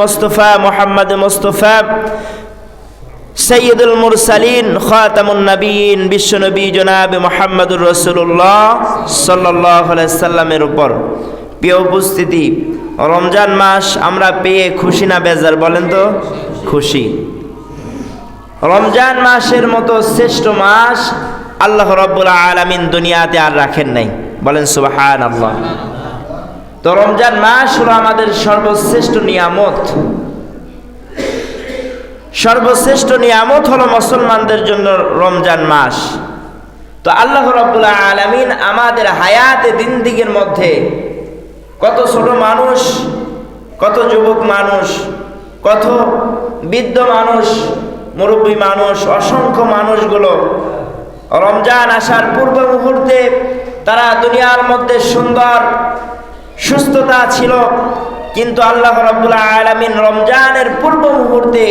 মুস্তফা, মোহাম্মদ মুস্তফা সৈয়দুল মুরসালিন, খাতামুন নবীন বিশ্বনবী জনাব মোহাম্মদুর রসুল্লাহ সাল্লাহ সাল্লামের উপর। প্রিয় উপস্থিতি, রমজান মাস আমরা পেয়ে খুশি না বেজার বলেন তো? খুশি। রমজান মাসের মতো শ্রেষ্ঠ মাস আল্লাহ রব্বুল আলমিন দুনিয়াতে আর রাখেন নাই। বলেন সুবাহান আল্লাহ তো রমজান মাস হলো আমাদের সর্বশ্রেষ্ঠ নিয়ামত। সর্বশ্রেষ্ঠ নিয়ামত হলো মুসলমানদের জন্য রমজান মাস। তো আল্লাহ রব্বুল্লাহ আলমিন আমাদের হায়াতে দিন দিকের মধ্যে কত ছোট মানুষ, কত যুবক মানুষ, কত বৃদ্ধ মানুষ, মুরব্বী মানুষ, অসংখ্য মানুষগুলো রমজান আসার পূর্ব মুহূর্তে তারা দুনিয়ার মধ্যে সুন্দর সুস্থতা ছিল, কিন্তু আল্লাহ রব্বুল্লাহ আলমিন রমজানের পূর্ব মুহূর্তে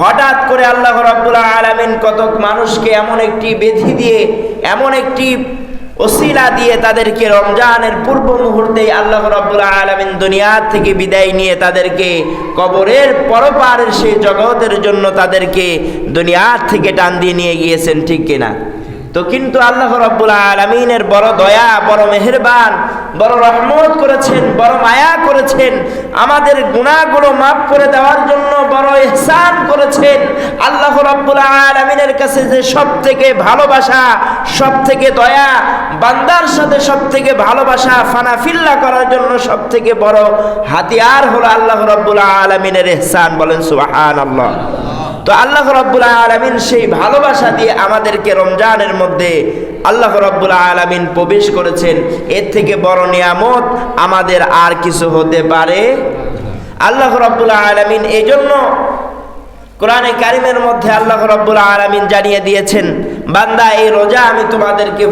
হঠাৎ করে আল্লাহ রব্বুল্লাহ আলমিন কতক মানুষকে এমন একটি বেধি দিয়ে, এমন একটি ওসিলা দিয়ে তাদেরকে রমজানের পূর্ব মুহূর্তে আল্লাহ রব্বুল্লাহ আলমিন দুনিয়ার থেকে বিদায় নিয়ে তাদেরকে কবরের পরপারের সেই জগতের জন্য তাদেরকে দুনিয়ার থেকে টান দিয়ে নিয়ে গিয়েছেন, ঠিক কিনা? তো কিন্তু আল্লাহ রব্বুল আলমিনের বড় দয়া, বড় মেহেরবান, বড় রহমত করেছেন, বড় মায়া করেছেন, আমাদের গুণাগুলো মাফ করে দেওয়ার জন্য বড় এহসান করেছেন। আল্লাহ রব্বুল আলমিনের কাছে যে সব থেকে ভালোবাসা সব থেকে দয়া, বান্দার সাথে সব থেকে ভালোবাসা, ফানাফিল্লা করার জন্য সব থেকে বড় হাতিয়ার হলো আল্লাহ রব্বুল আলমিনের এহসান বলেন সুবাহান আল্লাহ তো আল্লাহ রব্বুল আলমিন সেই ভালোবাসা দিয়ে আমাদেরকে রমজানের মধ্যে আল্লাহ রব্বুল আলমিন প্রবেশ করেছেন। এর থেকে বড় নিয়ামত আমাদের আর কিছু হতে পারে আল্লাহ রব্বুল আলমিন এই জন্য কোরআনে কারিমের মধ্যে আল্লাহ রব্বুল আলমিন জানিয়ে দিয়েছেন, বান্দা, এই রোজা আমি তোমাদেরকে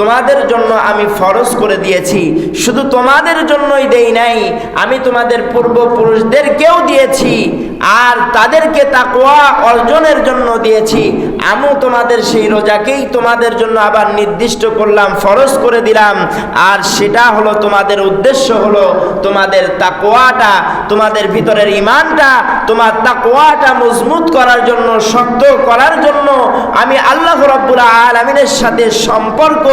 তোমাদের জন্য আমি ফরজ করে দিয়েছি। শুধু তোমাদের জন্যই দেই নাই, আমি তোমাদের পূর্বপুরুষদেরকেও দিয়েছি, আর তাদেরকে তাকোয়া অর্জনের জন্য দিয়েছি। আমিও তোমাদের সেই রোজাকেই তোমাদের জন্য আবার নির্দিষ্ট করলাম, ফরজ করে দিলাম, আর সেটা হলো তোমাদের উদ্দেশ্য হলো তোমাদের তাকোয়াটা তোমাদের ভিতরের ইমানটা তোমার তাকোয়াটা মজবুত করার জন্য, শক্ত করার জন্য আমি আল্লাহ রব্বুল আলমিনের সাথে সম্পর্ক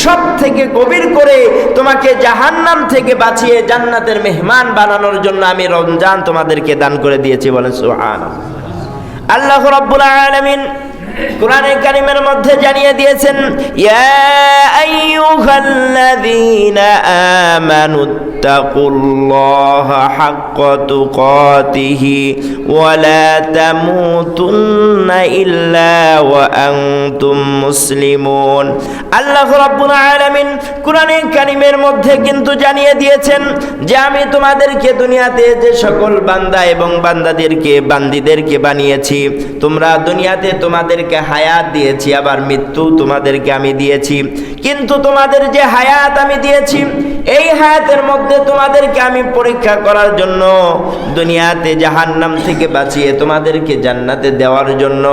সব থেকে গভীর করে তোমাকে জাহান্নাম থেকে বাঁচিয়ে জান্নাতের মেহমান বানানোর জন্য আমি রমজান তোমাদেরকে দান করে দিয়েছি বলেন সুহান আল্লাহ রব্বুল আলমিন কোরআনে কারিমের মধ্যে জানিয়ে দিয়েছেন ওয়া মধ্যে কিন্তু জানিয়ে দিয়েছেন যে আমি তোমাদেরকে দুনিয়াতে যে সকল বান্দা এবং বান্দাদেরকে, বান্দিদেরকে বানিয়েছি, তোমরা দুনিয়াতে তোমাদেরকে হায়াত দিয়েছি, আবার মৃত্যু তোমাদেরকে আমি দিয়েছি। কিন্তু তোমাদের যে হায়াত আমি দিয়েছি, এই হায়াতের মধ্যে তোমাদেরকে আমি পরীক্ষা করার জন্য দুনিয়াতে জাহান্নাম থেকে বাঁচিয়ে তোমাদেরকে জান্নাতে দেওয়ার জন্য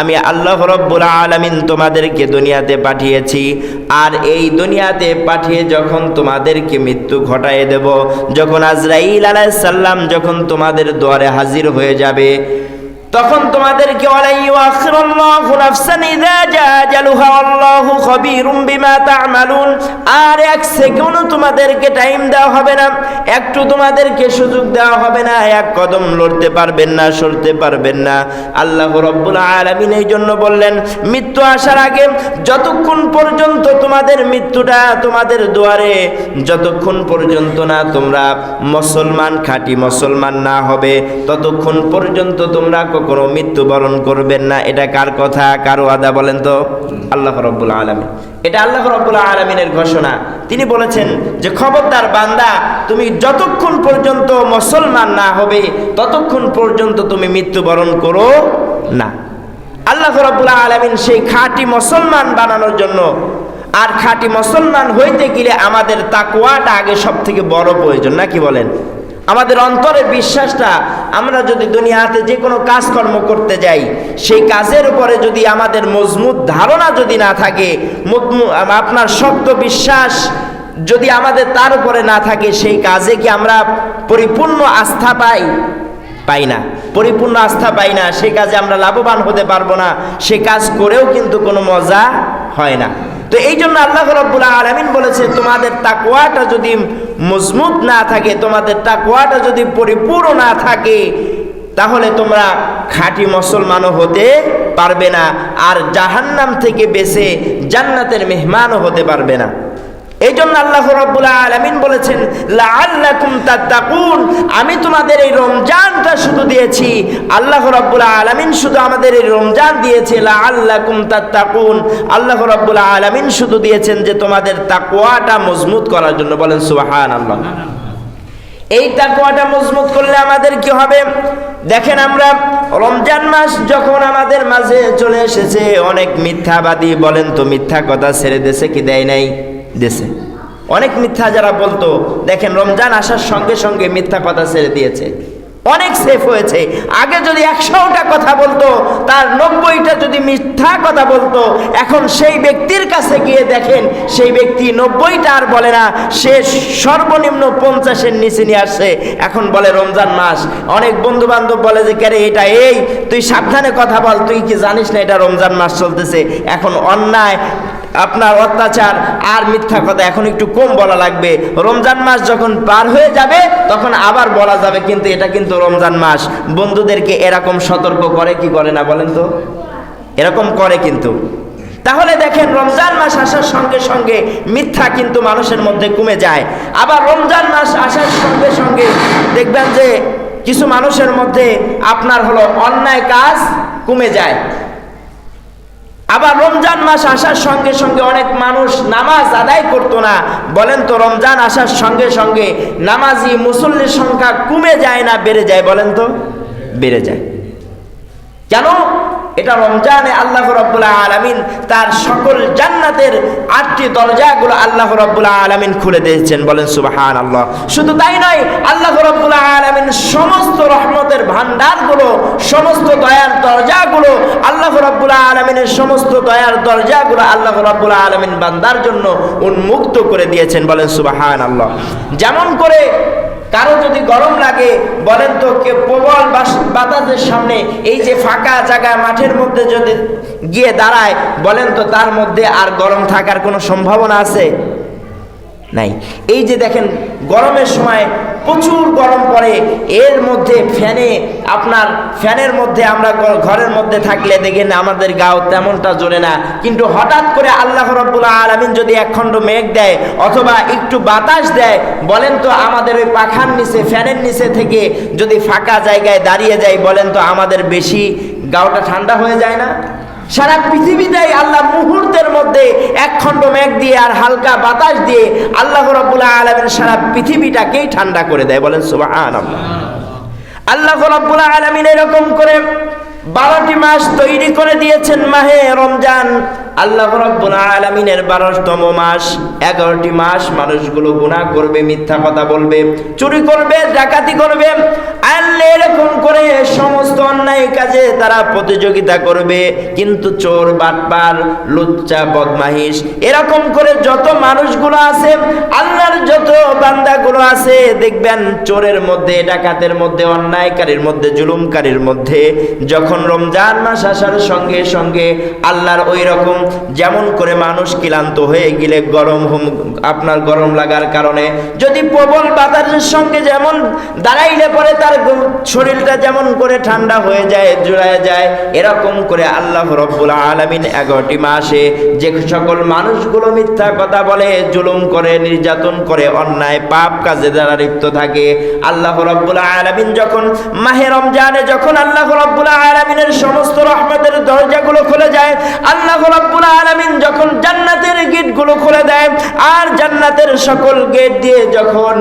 আমি আল্লাহ রব্বুল আলামিন তোমাদেরকে দুনিয়াতে পাঠিয়েছি। আর এই দুনিয়াতে পাঠিয়ে যখন তোমাদেরকে মৃত্যু ঘটায় দেব, যখন আজরাইল আলাইহিস সালাম যখন তোমাদের দুয়ারে হাজির হয়ে যাবে তখন তোমাদেরকে আর এক সেকেন্ড তোমাদেরকে টাইম দেওয়া হবে না, একটু তোমাদেরকে সুযোগ দেওয়া হবে না, এক কদম লড়তে পারবেন না, সরতে পারবেন না। আল্লাহ রব্বুল আলমিন এই জন্য বললেন, মৃত্যু আসার আগে যতক্ষণ পর্যন্ত তোমাদের মৃত্যুটা তোমাদের দুয়ারে, যতক্ষণ পর্যন্ত না তোমরা মুসলমান, খাঁটি মুসলমান না হবে, ততক্ষণ পর্যন্ত তোমরা কখনো মৃত্যুবরণ করবেন না। এটা কার কথা? কারও আদা বলেন তো? আল্লাহ রব্বুল আলমিন। এটা আল্লাহ রব্বুল আলমিনের ঘোষণা। তিনি বলেছেন যে, খবরদার বান্দা, তুমি যতক্ষণ পর্যন্ত মুসলমান না হবে, ততক্ষণ পর্যন্ত তুমি মৃত্যুবরণ করো না। আল্লাহ রব্বুল আলমিন সেই খাঁটি মুসলমান বানানোর জন্য, আর খাঁটি মুসলমান হইতে গেলে আমাদের তাকুয়াটা আগে সব থেকে বড় প্রয়োজন। নাকি বলেন? আমাদের অন্তরের বিশ্বাসটা আমরা যদি দুনিয়াতে যে কোনো কাজকর্ম করতে যাই, সেই কাজের উপরে যদি আমাদের মজবুত ধারণা যদি না থাকে আপনার শক্ত বিশ্বাস যদি আমাদের তার উপরে না থাকে, সেই কাজে কি আমরা পরিপূর্ণ আস্থা পাই? পাই না। পরিপূর্ণ আস্থা পাই না। সে কাজে আমরা লাভবান হতে পারব না। সে কাজ করেও কিন্তু কোনো মজা হয় না। তো এই জন্য আল্লাহ রব্বুল আলমিন বলেছে, তোমাদের তাকুয়াটা যদি মজবুত না থাকে, তোমাদের তাকুয়াটা যদি পরিপূর্ণ না থাকে, তাহলে তোমরা খাঁটি মুসলমানও হতে পারবে না, আর জাহান্নাম থেকে বেঁচে জান্নাতের মেহমানও হতে পারবে না। এই জন্য আল্লাহ রব্বুল আলমিন বলেছেন আমি তোমাদের এই রমজানটা শুধু দিয়েছি। আল্লাহ রব্বুল আলমিন শুধু আমাদের এই রমজান দিয়েছে, লাআল্লাকুম তাত্তাকুন। আল্লাহ রব্বুল আলমিন শুধু দিয়েছেন যে তোমাদের তাকওয়াটা মজবুত করার জন্য। বলেন সুবাহান আল্লাহ এই তাকওয়াটা মজবুত করলে আমাদের কি হবে? দেখেন আমরা, রমজান মাস যখন আমাদের মাঝে চলে এসেছে, অনেক মিথ্যাবাদী বলেন তো, মিথ্যা কথা ছেড়ে দেশে কি দেয় নাই? দেশে অনেক মিথ্যা যারা বলতো, দেখেন রমজান আসার সঙ্গে সঙ্গে মিথ্যা কথা ছেড়ে দিয়েছে। অনেক সেফ হয়েছে। আগে যদি একশোটা কথা বলতো, তার নব্বইটা যদি মিথ্যা কথা বলতো, এখন সেই ব্যক্তির কাছে গিয়ে দেখেন, সেই ব্যক্তি নব্বইটা আর বলে না, সে সর্বনিম্ন পঞ্চাশের নিচে নিয়ে আসছে। এখন বলে রমজান মাস। অনেক বন্ধু বান্ধব বলে যে, কেরে, এটা এই? তুই সাবধানে কথা বল, তুই কি জানিস না এটা রমজান মাস চলতেছে? এখন অন্যায় আপনার অত্যাচার আর মিথ্যা কথা এখন একটু কম বলা লাগবে। রমজান মাস যখন পার হয়ে যাবে, তখন আবার বলা যাবে কিন্তু এটা কিন্তু রমজান মাস। বন্ধুদেরকে এরকম সতর্ক করে কি করে না বলেন তো? এরকম করে কিন্তু। তাহলে দেখেন, রমজান মাস আসার সঙ্গে সঙ্গে মিথ্যা কিন্তু মানুষের মধ্যে কমে যায়। আবার রমজান মাস আসার সঙ্গে সঙ্গে দেখবেন যে কিছু মানুষের মধ্যে আপনার হলো অন্যায় কাজ কমে যায়। আবার রমজান মাস আসার সঙ্গে সঙ্গে অনেক মানুষ নামাজ আদায় করতো না। বলেন তো রমজান আসার সঙ্গে সঙ্গে নামাজি মুসল্লির সংখ্যা কমে যায় না বেড়ে যায় বলেন তো? বেড়ে যায়। কেন? এটা রমজানে আল্লাহ রব্বুল্লাহ আলমিন তার সকল জান্নাতের আটটি দরজাগুলো আল্লাহ রব্বুল্লাহ আলমিন খুলে দিয়েছেন। বলেন সুবাহান আল্লাহ শুধু তাই নয়, আল্লাহ রব্বুল্লাহ আলমিন সমস্ত রহমতের ভান্ডারগুলো সমস্ত দয়ার দরজাগুলো, আল্লাহ রব্বুল্লাহ আলমিনের সমস্ত দয়ার দরজাগুলো আল্লাহ রব্বুল্লাহ আলমিন বান্দার জন্য উন্মুক্ত করে দিয়েছেন। বলেন সুবাহান আল্লাহ যেমন করে কারও যদি গরম লাগে, বলেন তো কে প্রবল বাতাসের সামনে, এই যে ফাঁকা জায়গা, মাঠের মধ্যে যদি গিয়ে দাঁড়ায়, বলেন তো তার মধ্যে আর গরম থাকার কোনো সম্ভাবনা আছে? নাই। এই যে দেখেন, গরমের সময় প্রচুর গরম পড়ে, এর মধ্যে ফ্যানে, আপনার ফ্যানের মধ্যে আমরা ঘরের মধ্যে থাকলে দেখেন আমাদের গাও তেমনটা জ্বলে না। কিন্তু হঠাৎ করে আল্লাহ রব্বুল্লাহ আলমিন যদি একখণ্ড মেঘ দেয় অথবা একটু বাতাস দেয়, বলেন তো আমাদের ওই পাখার নিচে, ফ্যানের নিচে থেকে যদি ফাঁকা জায়গায় দাঁড়িয়ে যায়, বলেন তো আমাদের বেশি গাওটা ঠান্ডা হয়ে যায় না? সারা পৃথিবীটাই আল্লাহ মুহূর্তের মধ্যে এক খণ্ড মেঘ দিয়ে আর হালকা বাতাস দিয়ে আল্লাহ রব্বুল্লাহ আলমের সারা পৃথিবীটাকেই ঠান্ডা করে দেয়। বলেন সুবাহান আল্লাহ রব্বুল্লাহ আলমিন এরকম করে বারোটি মাস তৈরি করে দিয়েছেন মাহে রমজান। আল্লাহ রব্বুল আলমিনের বারোতম মাস, এগারোটি মাস মানুষগুলো গুনাহ করবে, মিথ্যা কথা বলবে, চুরি করবে, ডাকাতি করবে। আল্লাহ এরকম করে সমস্ত অন্যায় কাজে তারা প্রতিযোগিতা করবে। কিন্তু চোর, বাটপার, লুচ্চা, বদমাহিস, এরকম করে যত মানুষগুলো আছে, আল্লাহর যত বান্দাগুলো আছে, দেখবেন চোরের মধ্যে, ডাকাতের মধ্যে, অন্যায়কারীর মধ্যে, জুলুমকারীর মধ্যে, যখন রমজান মাস আসার সঙ্গে সঙ্গে আল্লাহর ওই রকম যেমন করে মানুষ ক্লান্ত হয়ে গেলে গরম আপনার গরম লাগার কারণে, যদি প্রবল বাতাসের সঙ্গে যেমন দাঁড়াইলে পরে তার শরীরটা যেমন করে ঠান্ডা হয়ে যায়, জোড়ায় যায়, এরকম করে আল্লাহ রব্বুল আলমিন এগারোটি মাসে যে সকল মানুষগুলো মিথ্যা কথা বলে, জুলুম করে, নির্যাতন করে, অন্যায়, পাপ কাজে যারা লিপ্ত থাকে, আল্লাহ রব্বুল আলমিন যখন মাহে রমজানে যখন আল্লাহ রব্বুল আলমিনের সমস্ত রহমতের দরজাগুলো খুলে যায়, আল্লাহ রব্বুল আলমিন যখন জান্নাতের গেটগুলো খুলে দেয়, আর জান্নাতের সকল গেট দিয়ে যখন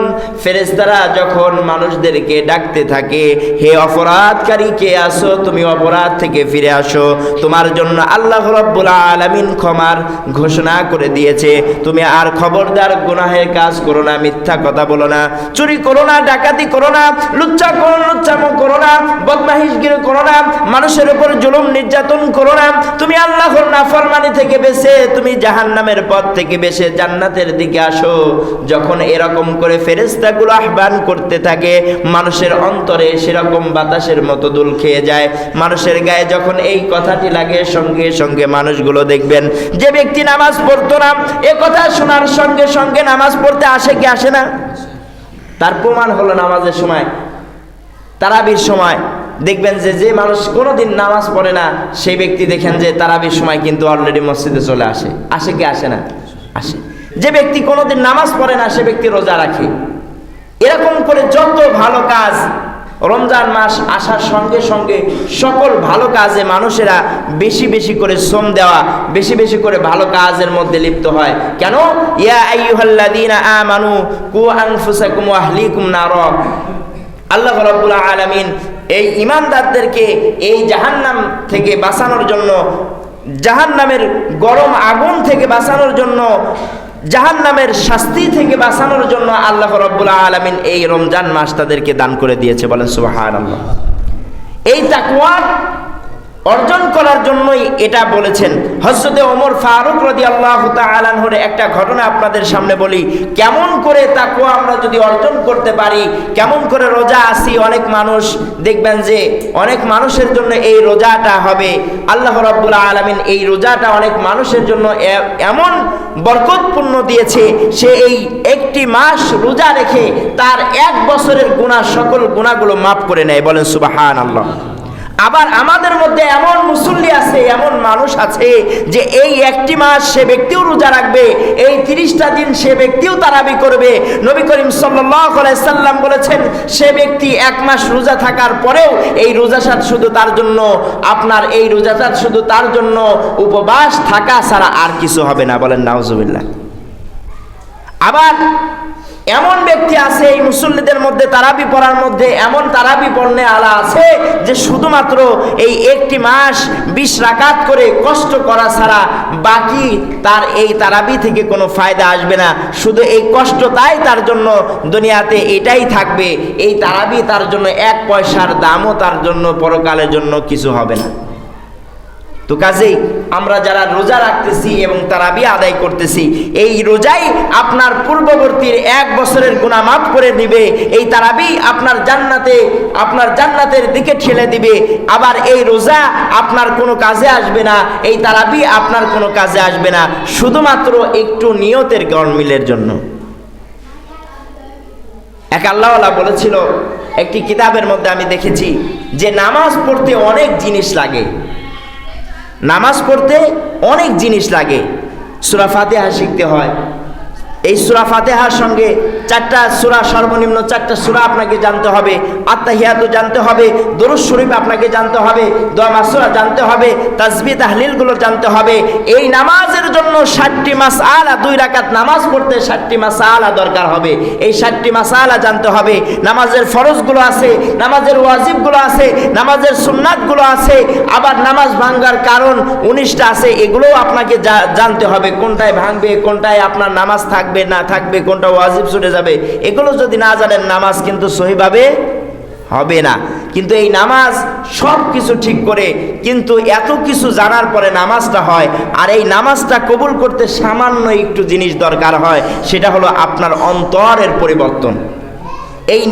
ফেরেস্তারা যখন মানুষদেরকে ডাকতে থাকে, হে অপরাধকারী, কে আসো তুমি অপরাধ থেকে ফিরে আসো। তোমার জন্য আল্লাহ রব্বুল আলামিন ক্ষমার ঘোষণা করে দিয়েছে। তুমি আর খবরদার গুনাহের কাজ করো না, মিথ্যা কথা বলো না। চুরি করো না, ডাকাতি করো না, লুচ্চা করো, লুচ্চামো করো না, বদমাহিশগিরি করো না, মানুষের উপর জুলুম নির্যাতন করো না। তুমি আল্লাহর নাফরমানি থেকে বেঁচে, তুমি জাহান্নামের পথ থেকে বেঁচে জান্নাতের দিকে আসো। যখন এরকম করে ফেরেস্তাগুলো আহ্বান করতে থাকে, মানুষের অন্তরে সেরকম বাতাসের মতো দুল খেয়ে যায়। মানুষের গায়ে যখন এই কথাটি লাগে, সঙ্গে সঙ্গে মানুষগুলো দেখবেন, যে ব্যক্তি নামাজ পড়তো না, এ কথা শোনার সঙ্গে সঙ্গে নামাজ পড়তে আসে কি আসে না? তার প্রমাণ হলো নামাজের সময়, তারাবির সময়। দেখবেন যে যে মানুষ কোনোদিন নামাজ পড়ে না, সেই ব্যক্তি দেখেন যে, তারাবির সময় কিন্তু অলরেডি মসজিদে চলে আসে। আসে কি আসে না? আসে। যে ব্যক্তি কোনোদিন নামাজ পড়ে না, সে ব্যক্তি রোজা রাখে। এরকম করে যত ভালো কাজ রমজান মাস আসার সঙ্গে সঙ্গে সকল ভালো কাজে মানুষেরা বেশি বেশি করে শ্রম দেওয়া, বেশি বেশি করে ভালো কাজের মধ্যে লিপ্ত হয়। কেন? কু আল্লাহ রাব্বুল আলামিন এই ইমানদারদেরকে এই জাহান্নাম থেকে বাঁচানোর জন্য, জাহান্নামের গরম আগুন থেকে বাঁচানোর জন্য জাহান্নামের শাস্তি থেকে বাঁচানোর জন্য আল্লাহ রব্বুল আলমিন এই রমজান মাস তাদেরকে দান করে দিয়েছে। বলেন সুবাহ এই তাকুয়া অর্জন করার জন্যই এটা বলেছেন। হজরতে ওমর ফারুক রদি আল্লাহ আলানহর একটা ঘটনা আপনাদের সামনে বলি। কেমন করে তাকুয়া আমরা যদি অর্জন করতে পারি, কেমন করে রোজা আসি অনেক মানুষ দেখবেন যে অনেক মানুষের জন্য এই রোজাটা হবে। আল্লাহ রব্বুল আলমিন এই রোজাটা অনেক মানুষের জন্য এমন বরকতপূর্ণ দিয়েছে। সে এই একটি মাস রোজা রেখে তার এক বছরের গুণা সকল গুণাগুলো মাফ করে নেয়। বলেন সুবাহান আল্লাহ আবার আমাদের মধ্যে এমন মুসল্লি আছে, এমন মানুষ আছে যে এই একটি মাস সে ব্যক্তিও রোজা রাখবে, এই তিরিশটা দিন সে ব্যক্তিও তারাবি করবে। নবী করিম সাল্লাম বলেছেন, সে ব্যক্তি এক মাস রোজা থাকার পরেও এই রোজাসাত শুধু তার জন্য, আপনার এই রোজাসাত শুধু তার জন্য, উপবাস থাকা ছাড়া আর কিছু হবে না, বলেন নাউজুবিল্লাহ। আবার এমন ব্যক্তি আছে, এই মুসল্লিদের মধ্যে তারাবি পড়ার মধ্যে এমন তারাবি পড়নে আলা আছে যে শুধুমাত্র এই একটি মাস বিশ রাকাত করে কষ্ট করা ছাড়া বাকি তার এই তারাবি থেকে কোনো ফায়দা আসবে না। শুধু এই কষ্ট তাই তার জন্য দুনিয়াতে এটাই থাকবে। এই তারাবি তার জন্য এক পয়সার দামও তার জন্য পরকালের জন্য কিছু হবে না। তো কাজেই আমরা যারা রোজা রাখতেছি এবং তারাবি আদায় করতেছি, এই রোজাই আপনার পূর্ববর্তীর এক বছরের গুণা মাফ করে দিবে, এই তারাবি আপনার জান্নাতে, আপনার জান্নাতের দিকে ঠেলে দিবে, আবার এই রোজা আপনার কোনো কাজে আসবে না, এই তারাবি আপনার কোনো কাজে আসবে না, শুধুমাত্র একটু নিয়তের গরমিলের জন্য। এক আল্লাহওয়ালা বলেছিল, একটি কিতাবের মধ্যে আমি দেখেছি, যে নামাজ পড়তে অনেক জিনিস লাগে। নামাজ পড়তে অনেক জিনিস লাগে। সুরাফাতে শিখতে হয়। এই সুরা ফাতেহার সঙ্গে চারটা সুরা, সর্বনিম্ন চারটা সুরা আপনাকে জানতে হবে। আত্মাহিয়াত জানতে হবে দরুদ শরীফ আপনাকে জানতে হবে, দোয়া মাসুরা জানতে হবে তাজবি তাহলিলগুলো জানতে হবে। এই নামাজের জন্য ষাটটি মাস আলা দুই রাকাত নামাজ পড়তে ষাটটি মাস আলা দরকার হবে। এই ষাটটি মাস আলা জানতে হবে। নামাজের ফরজগুলো আছে, নামাজের ওয়াজিবগুলো আছে, নামাজের সুন্নাতগুলো আছে। আবার নামাজ ভাঙ্গার কারণ উনিশটা আছে, এগুলোও আপনাকে জানতে হবে, কোনটায় ভাঙবে, কোনটায় আপনার নামাজ থাকবে। না থাকবে, কোনটা ওয়াজিব ছুটে যাবে, এগুলো যদি না জানেন, নামাজ কিন্তু সহিভাবে হবে না। কিন্তু এই নামাজ সব কিছু ঠিক করে, কিন্তু এত কিছু জানার পরে নামাজটা হয়, আর এই নামাজটা কবুল করতে সামান্য একটু জিনিস দরকার হয়, সেটা হলো আপনার অন্তরের পরিবর্তন। এই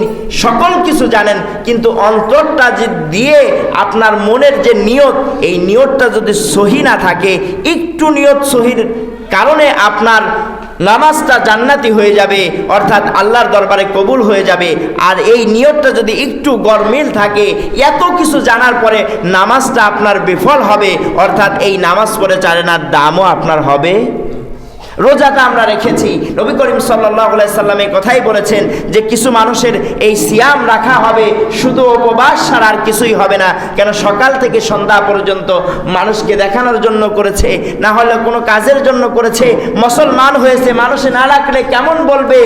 সকল কিছু জানেন, কিন্তু অন্তরটা যে দিয়ে আপনার মনের যে নিয়ত, এই নিয়তটা যদি সহি না থাকে, একটু নিয়ত সহির কারণে আপনার নামাজটা জান্নাতি হয়ে যাবে, অর্থাৎ আল্লাহর দরবারে কবুল হয়ে যাবে। আর এই নিয়তটা যদি একটু গরমিল থাকে, এত কিছু জানার পরে নামাজটা আপনার বিফল হবে, অর্থাৎ এই নামাজ পড়ে চারেনার দামও আপনার হবে। রোজাটা আমরা রেখেছি। নবী করিম সাল্লাহ সাল্লাম এই কথাই বলেছেন যে কিছু মানুষের এই সিয়াম রাখা হবে, শুধু উপবাস ছাড়া আর কিছুই হবে না। কেন সকাল থেকে সন্ধ্যা পর্যন্ত মানুষকে দেখানোর জন্য করেছে, না হলে কোনো কাজের জন্য করেছে, মুসলমান হয়েছে, মানুষে না রাখলে কেমন বলবে?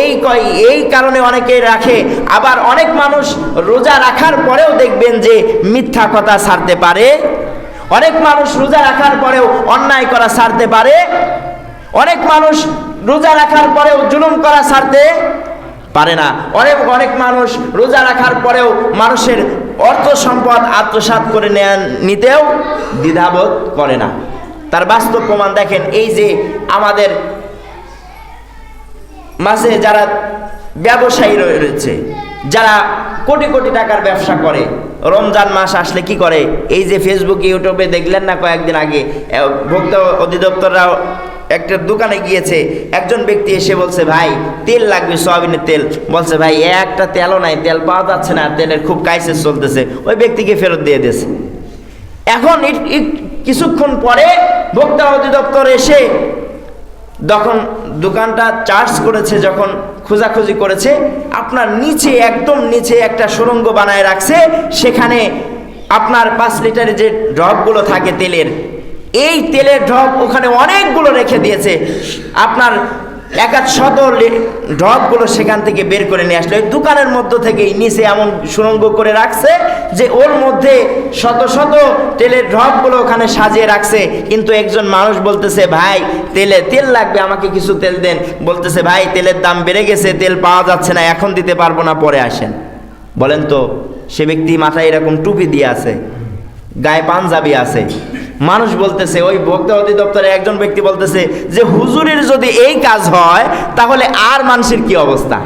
এই কয়, এই কারণে অনেকে রাখে। আবার অনেক মানুষ রোজা রাখার পরেও দেখবেন যে মিথ্যা কথা ছাড়তে পারে। অনেক মানুষ রোজা রাখার পরেও অন্যায় করা ছাড়তে পারে। অনেক মানুষ রোজা রাখার পরেও জুলুম করা ছাড়তে পারে না। অনেক অনেক মানুষ রোজা রাখার পরেও মানুষের অর্থ সম্পদ আত্মসাৎ করে নিতেও দ্বিধাবোধ করে না। তার বাস্তব প্রমাণ দেখেন, এই যে আমাদের মাঝে যারা ব্যবসায়ী রয়ে- রয়েছে, যারা কোটি কোটি টাকার ব্যবসা করে, রমজান মাস আসলে কি করে? এই যে ফেসবুক ইউটিউবে দেখলেন না কয়েকদিন আগে ভোক্তা অধিদপ্তররাও একটা দোকানে গিয়েছে, একজন ব্যক্তি এসে বলছে, ভাই, তেল লাগবে, সয়াবিনের তেল। বলছে, ভাই, একটা তেলও নাই, তেল পাওয়া যাচ্ছে না, তেলের খুব কাইসেস চলতেছে। ওই ব্যক্তিকে ফেরত দিয়ে দিয়েছে। এখন কিছুক্ষণ পরে ভোক্তা অধিদপ্তর এসে যখন দোকানটা চার্জ করেছে, যখন খোঁজাখুঁজি করেছে, আপনার নিচে, একদম নিচে একটা সুরঙ্গ বানায় রাখছে, সেখানে আপনার পাঁচ লিটারের যে ড্রপগুলো থাকে তেলের এই তেলের ড্রপ ওখানে অনেকগুলো রেখে দিয়েছে। আপনার এক এক শত ড্রপগুলো সেখান থেকে বের করে নিয়ে আসলো। ওই দোকানের মধ্য থেকেই নিচে এমন সুরঙ্গ করে রাখছে যে ওর মধ্যে শত শত তেলের ড্রপগুলো ওখানে সাজিয়ে রাখছে। কিন্তু একজন মানুষ বলতেছে, ভাই, তেলে তেল লাগবে, আমাকে কিছু তেল দেন। বলতেছে, ভাই, তেলের দাম বেড়ে গেছে, তেল পাওয়া যাচ্ছে না, এখন দিতে পারব না, পরে আসেন। বলেন তো, সে ব্যক্তি মাথায় এরকম টুপি দিয়ে আছে, গায়ে পাঞ্জাবি আছে। মানুষ বলতেছে, ওই ভোক্তা অধিদপ্তরে একজন ব্যক্তি বলতেছে যে, হুজুরের যদি এই কাজ হয়, তাহলে আর মানুষের কি অবস্থা?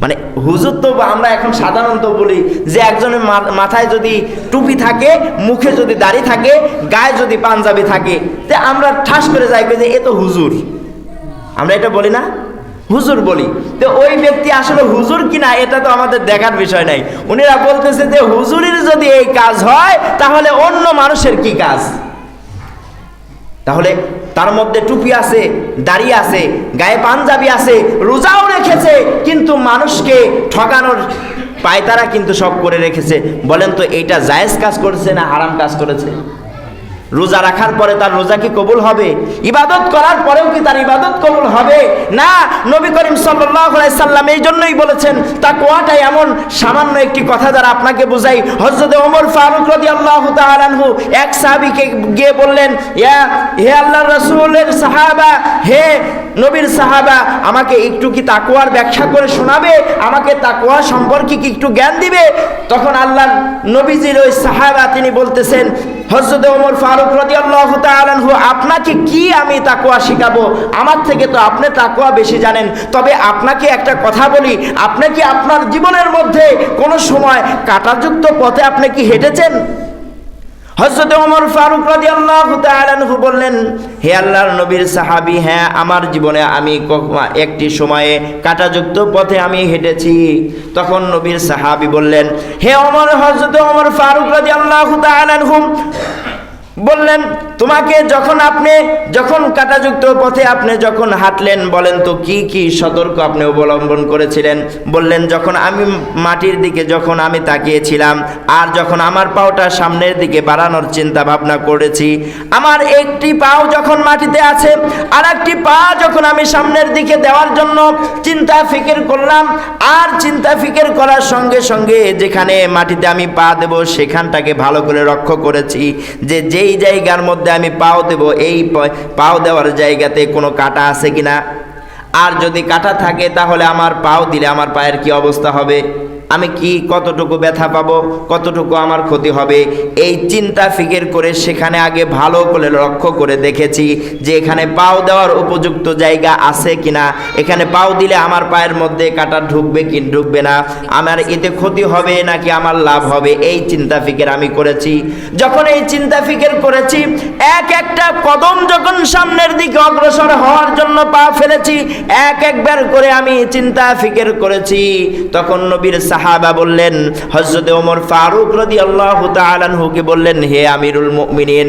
মানে হুজুর তো আমরা এখন সাধারণত বলি যে, একজনের মাথায় যদি টুপি থাকে, মুখে যদি দাড়ি থাকে, গায়ে যদি পাঞ্জাবি থাকে, তে আমরা ঠাস করে যাই যে, এ তো হুজুর। আমরা এটা বলি না? হুজুর বলি, তো ওই ব্যক্তি আসলে হুজুর কিনা, এটা তো আমাদের দেখার বিষয় নাই। উনিরা বলতেছে যে, হুজুরের যদি এই কাজ হয়, তাহলে অন্য মানুষের কি কাজ? তাহলে তার মধ্যে টুপি আছে, দাড়ি আছে, গায়ে পাঞ্জাবি আছে, রোজাও রেখেছে, কিন্তু মানুষকে ঠকানোর পায়তারা কিন্তু সব করে রেখেছে। বলেন তো, এইটা জায়েজ কাজ করেছে না হারাম কাজ করেছে? রোজা রাখার পরে তার রোজা কি কবুল হবে? ইবাদত করার পরেও কি তার ইবাদত কবুল হবে? না, নবী করিম সাল্লাম এই জন্যই বলেছেন তা কোয়াটা এমন সামান্য একটি কথা দ্বারা আপনাকে বুঝাই। হযরত ওমর ফারুক রাদিয়াল্লাহু তাআলা আনহু এক সাহাবীকে গিয়ে বললেন হে আল্লাহর রাসূলের সাহাবা, হে নবীর সাহাবা, আমাকে একটু কি তাকওয়ার ব্যাখ্যা করে শোনাবে? আমাকে তাকওয়া সম্পর্কে কি একটু জ্ঞান দিবে? তখন আল্লাহর নবীজির ওই সাহাবা তিনি বলতেছেন হজরত ওমর ফারুক আপনাকে কি আমি তাকওয়া শিখাবো? আমার থেকে তো আপনি বেশি জানেন। তবে আপনাকে একটা কথা বলি, আপনি কি আপনার জীবনের মধ্যে কোনো সময় কাটাযুক্ত পথে আপনি কি হেঁটেছেন? বললেন, হে আল্লাহর নবীর সাহাবী হ্যাঁ আমার জীবনে আমি একটি সময়ে কাটাযুক্ত পথে আমি হেঁটেছি। তখন নবীর সাহাবী বললেন, হে ওমর হজরত ওমর ফারুক রাদিয়াল্লাহু তাআলা বললেন, তোমাকে যখন আপনি, যখন কাটাযুক্ত পথে আপনি যখন হাঁটলেন, বলেন তো কি কি সতর্ক আপনি অবলম্বন করেছিলেন? বললেন, যখন আমি মাটির দিকে যখন আমি তাকিয়েছিলাম, আর যখন আমার পাওটা সামনের দিকে বাড়ানোর চিন্তা ভাবনা করেছি, আমার একটি পাও যখন মাটিতে আছে, আর একটি পা যখন আমি সামনের দিকে দেওয়ার জন্য চিন্তা ফিকির করলাম, আর চিন্তা ফিকির করার সঙ্গে সঙ্গে যেখানে মাটিতে আমি পা দেব, সেখানটাকে ভালো করে লক্ষ্য করেছি, যে যে যেই জায়গার মধ্যে আমি পাও দেব, এই পাও দেওয়ার জায়গাতে কোনো কাটা আছে কিনা? আর যদি কাটা থাকে তাহলে আমার পাও দিলে আমার পায়ের কি অবস্থা হবে? আমি কি কতটুকু ব্যথা পাবো? কতটুকু আমার ক্ষতি হবে? এই চিন্তা ফিকির করে সেখানে আগে ভালো করে লক্ষ্য করে দেখেছি যে এখানে পাও দেওয়ার উপযুক্ত জায়গা আছে কিনা। এখানে পাও দিলে আমার পায়ের মধ্যে কাটা ঢুকবে কি ঢুকবে না? আমার এতে ক্ষতি হবে নাকি আমার লাভ হবে? এই চিন্তা ফিকির আমি করেছি। যখন এই চিন্তা ফিকির করেছি, এক একটা কদম যখন সামনের দিকে অগ্রসর হওয়ার জন্য পা ফেলেছি, এক একবার করে আমি চিন্তা ফিকির করেছি। তখন নবীর সাহাবা বললেন হজরত ওমর ফারুক রদি আল্লাহ তালানহুকে বললেন, হে আমিরুল মিনিন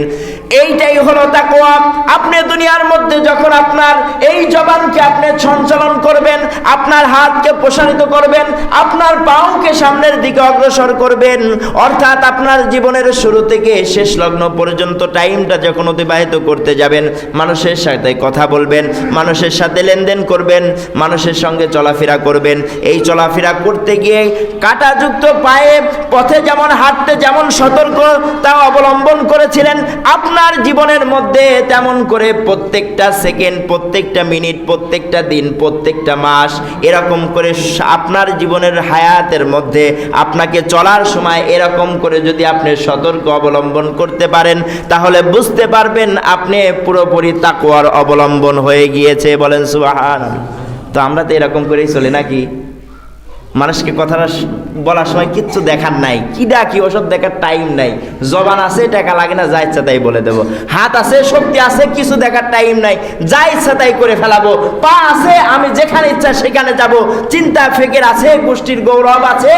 এইটাই হলো তাকওয়া। আপনি দুনিয়ার মধ্যে যখন আপনার এই জবানকে আপনি সঞ্চালন করবেন, আপনার হাতকে প্রসারিত করবেন, আপনার পাওকে সামনের দিকে অগ্রসর করবেন, অর্থাৎ আপনার জীবনের শুরু থেকে শেষ লগ্ন পর্যন্ত টাইমটা যখন অতিবাহিত করতে যাবেন, মানুষের সাথে কথা বলবেন, মানুষের সাথে লেনদেন করবেন, মানুষের সঙ্গে চলাফেরা করবেন। এই চলাফেরা করতে গিয়ে কাটাযুক্ত পায়ে পথে যেমন হাঁটতে যেমন সতর্ক তা অবলম্বন করেছিলেন, আপনার জীবনের মধ্যে তেমন করে প্রত্যেকটা সেকেন্ড, প্রত্যেকটা মিনিট, প্রত্যেকটা দিন, প্রত্যেকটা মাস এরকম করে আপনার জীবনের হায়াতের মধ্যে আপনাকে চলার সময় এরকম করে যদি আপনি সতর্ক অবলম্বন করতে পারেন, তাহলে বুঝতে পারবেন আপনি পুরোপুরি তাকুয়ার অবলম্বন হয়ে গিয়েছে বলেন সুবাহান তো আমরা তো এরকম করেই চলি নাকি? মানুষকে কথাটা বলার সময় কিচ্ছু দেখার নাই। কি ডাকি ওসব দেখার টাইম নাই। জবান আছে, টাকা লাগে না, যা ইচ্ছা তাই বলে দেবো। হাত আছে, শক্তি আছে, কিছু দেখার টাইম নাই। যা ইচ্ছা তাই করে ফেলাবো। পা আছে, আমি যেখানে ইচ্ছা সেখানে যাব। চিন্তা, ফেকের আছে, গোষ্ঠীর গৌরব আছে,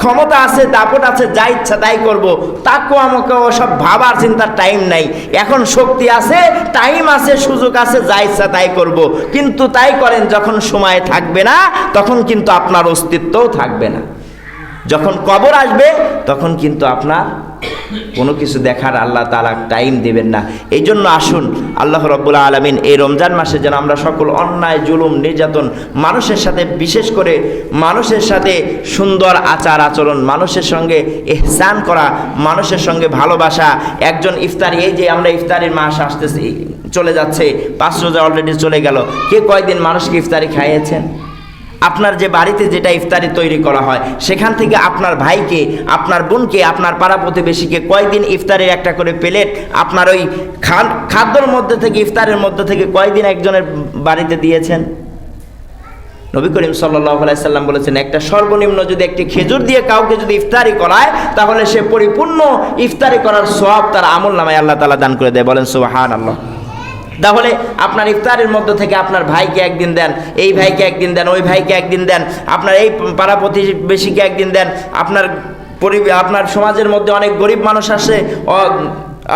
ক্ষমতা আছে, দাপট আছে, যা ইচ্ছা তাই করব। তাকেও আমাকে ওসব ভাবার চিন্তার টাইম নাই। এখন শক্তি আছে টাইম আছে, সুযোগ আছে, যা ইচ্ছা তাই করব। কিন্তু তাই করেন যখন সময় থাকবে না, তখন কিন্তু আপনার অস্তিত্বও থাকবে না। যখন কবর আসবে, তখন কিন্তু আপনার কোনো কিছু দেখার আল্লাহ তালা টাইম দেবেন না। এই জন্য আসুন, আল্লাহ রব্বুল্লা আলমিন এই রমজান মাসে যেন আমরা সকল অন্যায়, জুলুম, নির্যাতন মানুষের সাথে, বিশেষ করে মানুষের সাথে সুন্দর আচার আচরণ, মানুষের সঙ্গে এহসান করা, মানুষের সঙ্গে ভালোবাসা। একজন ইফতারি, এই যে আমরা ইফতারির মাস আসতেছি, চলে যাচ্ছে, পাঁচ রোজা অলরেডি চলে গেল। কে কয়দিন মানুষকে ইফতারি খাইয়েছেন? আপনার যে বাড়িতে যেটা ইফতারি তৈরি করা হয়, সেখান থেকে আপনার ভাইকে, আপনার বোনকে, আপনার পাড়া প্রতিবেশীকে কয়দিন ইফতারের একটা করে প্লেট, আপনার ওই খাদ্যর মধ্যে থেকে, ইফতারের মধ্যে থেকে কয়দিন একজনের বাড়িতে দিয়েছেন? নবী করিম সাল্লাম বলেছেন, একটা সর্বনিম্ন যদি একটি খেজুর দিয়ে কাউকে যদি ইফতারি করায়, তাহলে সে পরিপূর্ণ ইফতারি করার সব তার আমল নামায় আল্লাহ তালা দান করে দেয়। বলেন সুবাহান আল্লাহ তাহলে আপনার ইফতারের মধ্য থেকে আপনার ভাইকে একদিন দেন, এই ভাইকে একদিন দেন, ওই ভাইকে একদিন দেন, আপনার এই পাড়া প্রতিবেশীকে একদিন দেন, আপনার আপনার সমাজের মধ্যে অনেক গরিব মানুষ আসে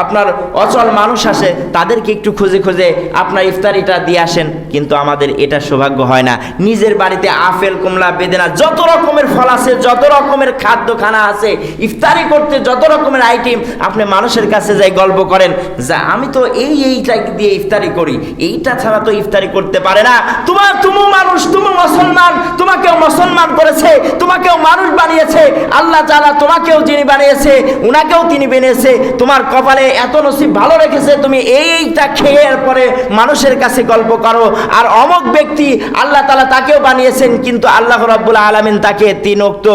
আপনার অচল মানুষ আসে, তাদেরকে একটু খুঁজে খুঁজে আপনার ইফতারিটা দিয়ে আসেন। কিন্তু আমাদের এটা সৌভাগ্য হয় না। নিজের বাড়িতে আপেল, কমলা, বেদেনা, যত রকমের ফল আছে, যত রকমের খাদ্য খানা আছে, ইফতারি করতে যত রকমের আইটেম আপনি মানুষের কাছে যাই গল্প করেন, যা, আমি তো এই, এইটা দিয়ে ইফতারি করি। এইটা ছাড়া তো ইফতারি করতে পারে না। তোমার তুমি মানুষ তুমি মুসলমান, তোমাকেও মুসলমান করেছে, তোমাকেও মানুষ বানিয়েছে। আল্লাহ তাআলা তোমাকেও যিনি বানিয়েছে, উনাকেও তিনি বানিয়েছে। তোমার কপালে এত নসিব ভালো রেখেছে, তুমি এইটা খেয়ে পরে মানুষের কাছে গল্প করো। আর অমক ব্যক্তি আল্লাহ তালা তাকেও বানিয়েছেন, কিন্তু আল্লাহ রব্বুল আলমিন তাকে তিন অক্ত,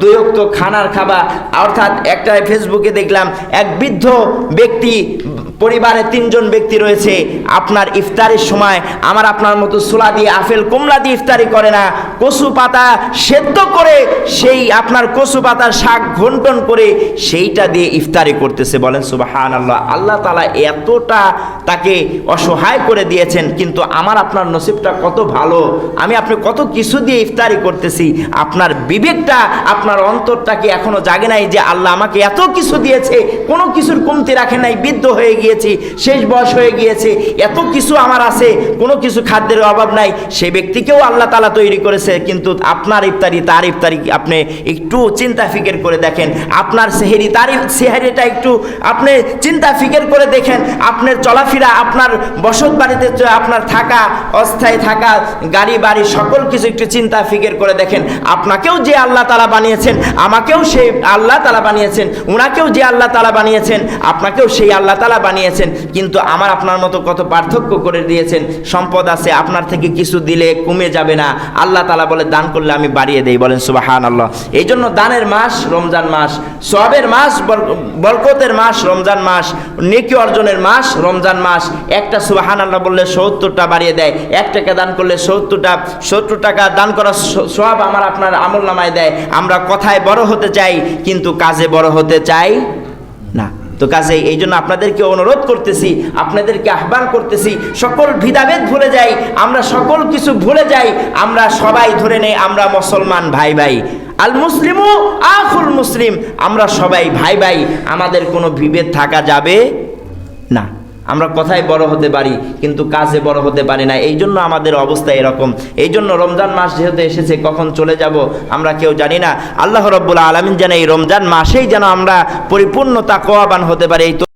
দুই অক্ত খানার খাবার, অর্থাৎ একটা ফেসবুকে দেখলাম, এক বৃদ্ধ ব্যক্তি পরিবারে তিনজন ব্যক্তি রয়েছে, আপনার ইফতারের সময় আমার আপনার মতো সোলা দিয়ে আপেল কমলা দিয়ে ইফতারি করে না, কচু পাতা সেদ্ধ করে সেই আপনার কচু পাতার শাক ঘন্টন করে সেইটা দিয়ে ইফতারি করতেছে বলেন সুবাহান আল্লাহ আল্লাহ তালা এতটা তাকে অসহায় করে দিয়েছেন, কিন্তু আমার আপনার নসিবটা কত ভালো, আমি আপনি কত কিছু দিয়ে ইফতারি করতেছি, আপনার বিবেকটা, আপনার অন্তরটাকে এখনও জাগে নাই যে আল্লাহ আমাকে এত কিছু দিয়েছে, কোনো কিছুর কমতি রাখে নাই, বৃদ্ধ হয়ে গিয়েছি, শেষ বয়স হয়ে গিয়েছে, এত কিছু আমার আছে, কোনো কিছু খাদ্যের অভাব নাই। সেই ব্যক্তিকেও আল্লাহ তালা তৈরি করেছে, কিন্তু আপনার ইফতারি, তার ইফতারি আপনি একটু চিন্তা ফিকের করে দেখেন। আপনার সেহেরি, তার সেহেরিটা একটু আপনি চিন্তা ফিকের করে দেখেন। আপনার চলাফেরা, আপনার বসত বাড়িতে আপনার থাকা, অস্থায়ী থাকা, গাড়ি, বাড়ি, সকল কিছু একটু চিন্তা ফিকের করে দেখেন। আপনাকেও যে আল্লাহ তালা বানিয়েছেন, আমাকেও সেই আল্লাহ তালা বানিয়েছেন, উনাকেও যে আল্লাহ তালা বানিয়েছেন, আপনাকেও সেই আল্লাহ তালা বানিয়েছেন, কিন্তু আমার আপনার মতো কত পার্থক্য করে দিয়েছেন। সম্পদ আছে, আপনার থেকে কিছু দিলে কমে যাবে না। আল্লাহ তালা বলে, দান করলে আমি বাড়িয়ে দেই। বলেন সুবাহান আল্লাহ এই জন্য দানের মাস রমজান মাস সবের মাস, বর- বরকতের মাস রমজান মাস, নেকি অর্জনের মাস রমজান মাস। একটা সুবাহান আল্লাহ বললে সত্তরটা বাড়িয়ে দেয়, এক টাকা দান করলে সত্তরটা, সত্তর টাকা দান করার সব আমার আপনার আমল নামায় দেয়। আমরা কথায় বড় হতে চাই, কিন্তু কাজে বড় হতে চাই তো কাজে এই জন্য আপনাদেরকে অনুরোধ করতেছি, আপনাদেরকে আহ্বান করতেছি, সকল ভিদাভেদ ভুলে যাই, আমরা সকল কিছু ভুলে যাই, আমরা সবাই ধরে নেই আমরা মুসলমান ভাই ভাই। আল মুসলিমও আখুল মুসলিম, আমরা সবাই ভাই ভাই, আমাদের কোনো বিভেদ থাকা যাবে না। আমরা কথায় বড় হতে পারি, কিন্তু কাজে বড় হতে পারি না। এই জন্য আমাদের অবস্থা এরকম। এই জন্য রমজান মাস যেহেতু এসেছে, কখন চলে যাব আমরা কেউ জানি না। আল্লাহ রব্বুল আলমিন যেন এই রমজান মাসেই যেন আমরা পরিপূর্ণতা কোয়াবান হতে পারি। এই